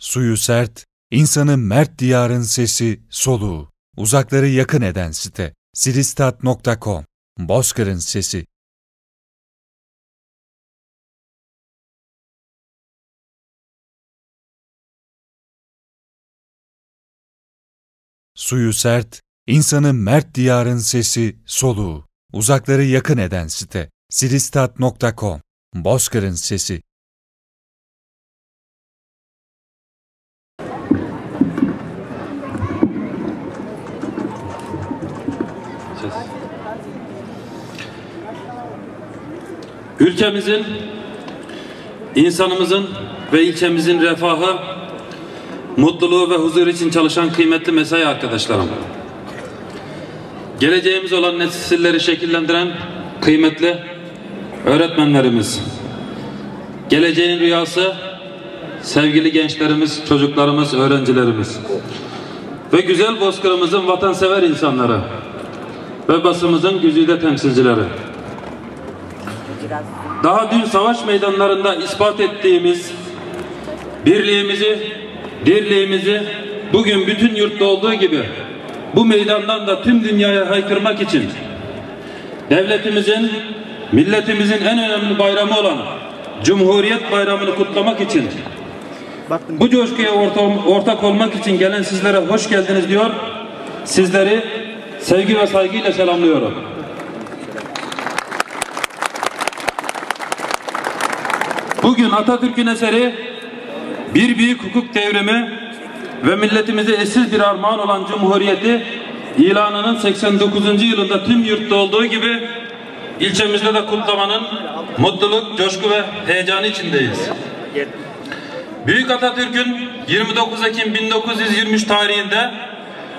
Suyu sert, insanı mert diyarın sesi, soluğu. Uzakları yakın eden site. siristat.com Bozkır'ın sesi. Suyu sert, insanı mert diyarın sesi, soluğu. Uzakları yakın eden site. siristat.com Bozkır'ın sesi. Ülkemizin, insanımızın ve ilçemizin refahı, mutluluğu ve huzur için çalışan kıymetli mesai arkadaşlarım. Geleceğimiz olan nesilleri şekillendiren kıymetli öğretmenlerimiz. Geleceğin rüyası sevgili gençlerimiz, çocuklarımız, öğrencilerimiz. Ve güzel bozkırımızın vatansever insanları ve basımızın güzide temsilcileri. Daha dün savaş meydanlarında ispat ettiğimiz birliğimizi, dirliğimizi bugün bütün yurtta olduğu gibi bu meydandan da tüm dünyaya haykırmak için devletimizin, milletimizin en önemli bayramı olan Cumhuriyet Bayramı'nı kutlamak için bu coşkuya ortak olmak için gelen sizlere hoş geldiniz diyor. Sizleri sevgi ve saygıyla selamlıyorum. Bugün Atatürk'ün eseri bir büyük hukuk devrimi ve milletimize esil bir armağan olan Cumhuriyeti ilanının 89. yılında tüm yurtta olduğu gibi ilçemizde de kutlamanın mutluluk, coşku ve heyecanı içindeyiz. Büyük Atatürk'ün 29 Ekim 1923 tarihinde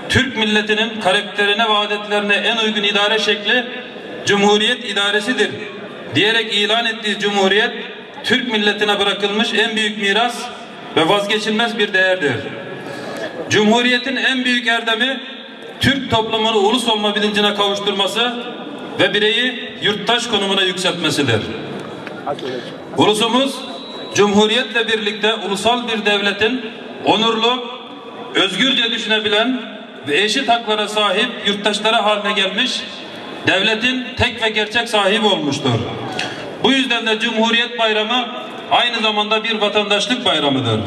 Türk milletinin karakterine ve adetlerine en uygun idare şekli Cumhuriyet idaresidir diyerek ilan ettiği Cumhuriyet Türk milletine bırakılmış en büyük miras ve vazgeçilmez bir değerdir. Cumhuriyetin en büyük erdemi Türk toplumunu ulus olma bilincine kavuşturması ve bireyi yurttaş konumuna yükseltmesidir. Ulusumuz Cumhuriyetle birlikte ulusal bir devletin onurlu, özgürce düşünebilen ve eşit haklara sahip yurttaşlara haline gelmiş, devletin tek ve gerçek sahibi olmuştur. Bu yüzden de Cumhuriyet Bayramı aynı zamanda bir vatandaşlık bayramıdır.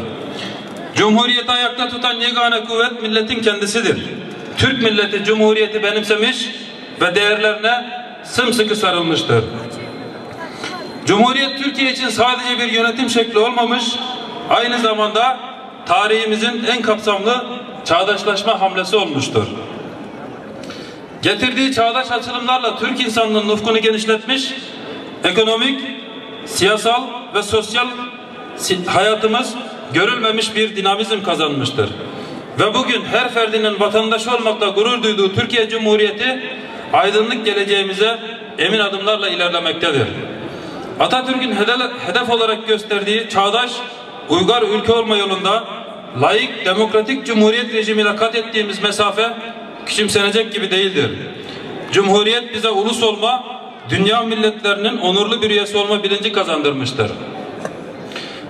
Cumhuriyeti ayakta tutan yegane kuvvet milletin kendisidir. Türk milleti Cumhuriyeti benimsemiş ve değerlerine sımsıkı sarılmıştır. Cumhuriyet Türkiye için sadece bir yönetim şekli olmamış, aynı zamanda tarihimizin en kapsamlı çağdaşlaşma hamlesi olmuştur. Getirdiği çağdaş açılımlarla Türk insanlığının ufkunu genişletmiş, ekonomik, siyasal ve sosyal hayatımız görülmemiş bir dinamizm kazanmıştır. Ve bugün her ferdinin vatandaşı olmakla gurur duyduğu Türkiye Cumhuriyeti aydınlık geleceğimize emin adımlarla ilerlemektedir. Atatürk'ün hedef olarak gösterdiği çağdaş, uygar ülke olma yolunda layık, demokratik cumhuriyet rejimiyle kat ettiğimiz mesafe küçümsenecek gibi değildir. Cumhuriyet bize ulus olma, dünya milletlerinin onurlu bir üyesi olma bilinci kazandırmıştır.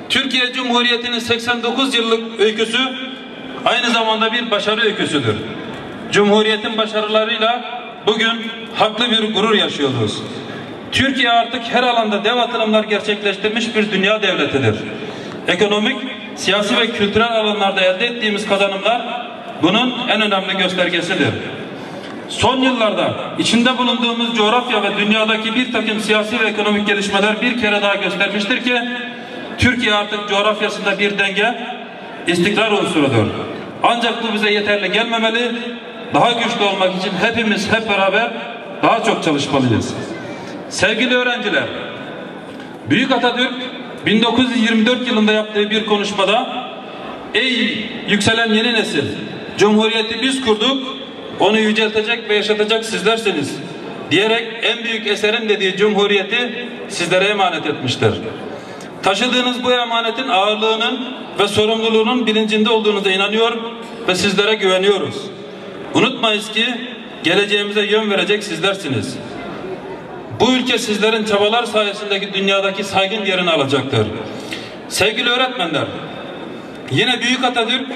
Türkiye Cumhuriyeti'nin 89 yıllık öyküsü aynı zamanda bir başarı öyküsüdür. Cumhuriyetin başarılarıyla bugün haklı bir gurur yaşıyoruz. Türkiye artık her alanda dev atılımlar gerçekleştirmiş bir dünya devletidir. Ekonomik, siyasi ve kültürel alanlarda elde ettiğimiz kazanımlar bunun en önemli göstergesidir. Son yıllarda içinde bulunduğumuz coğrafya ve dünyadaki bir takım siyasi ve ekonomik gelişmeler bir kere daha göstermiştir ki Türkiye artık coğrafyasında bir denge, istikrar unsurudur. Ancak bu bize yeterli gelmemeli, daha güçlü olmak için hepimiz hep beraber daha çok çalışmalıyız. Sevgili öğrenciler, Büyük Atatürk 1924 yılında yaptığı bir konuşmada Ey yükselen yeni nesil, Cumhuriyeti biz kurduk, onu yüceltecek ve yaşatacak sizlersiniz diyerek en büyük eserin dediği Cumhuriyeti sizlere emanet etmiştir. Taşıdığınız bu emanetin ağırlığının ve sorumluluğunun bilincinde olduğunuza inanıyor ve sizlere güveniyoruz. Unutmayız ki geleceğimize yön verecek sizlersiniz. Bu ülke sizlerin çabalar sayesindeki dünyadaki saygın yerini alacaktır. Sevgili öğretmenler, Yine Büyük Atatürk,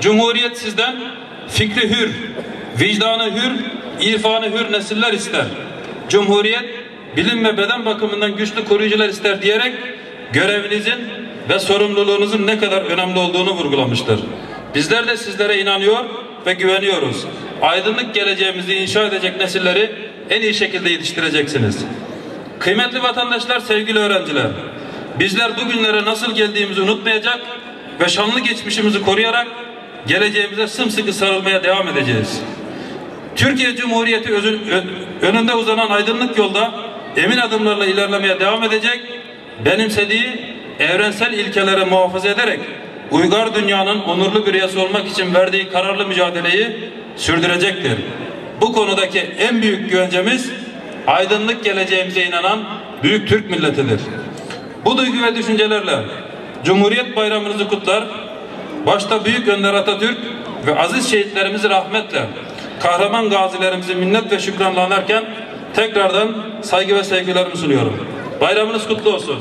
Cumhuriyet sizden fikri hür, vicdanı hür, irfanı hür nesiller ister. Cumhuriyet, bilim ve beden bakımından güçlü koruyucular ister diyerek görevinizin ve sorumluluğunuzun ne kadar önemli olduğunu vurgulamıştır. Bizler de sizlere inanıyor ve güveniyoruz. Aydınlık geleceğimizi inşa edecek nesilleri en iyi şekilde yetiştireceksiniz. Kıymetli vatandaşlar, sevgili öğrenciler, bizler bugünlere nasıl geldiğimizi unutmayacak ve şanlı geçmişimizi koruyarak geleceğimize sımsıkı sarılmaya devam edeceğiz. Türkiye Cumhuriyeti özün, önünde uzanan aydınlık yolda emin adımlarla ilerlemeye devam edecek, benimsediği evrensel ilkelere muhafaza ederek uygar dünyanın onurlu bir üyesi olmak için verdiği kararlı mücadeleyi sürdürecektir. Bu konudaki en büyük güvencemiz aydınlık geleceğimize inanan büyük Türk milletidir. Bu duygu ve düşüncelerle Cumhuriyet Bayramınızı kutlar, başta Büyük Önder Atatürk ve aziz şehitlerimizi rahmetle, kahraman gazilerimizi minnet ve şükranla anarken tekrardan saygı ve sevgilerimi sunuyorum. Bayramınız kutlu olsun.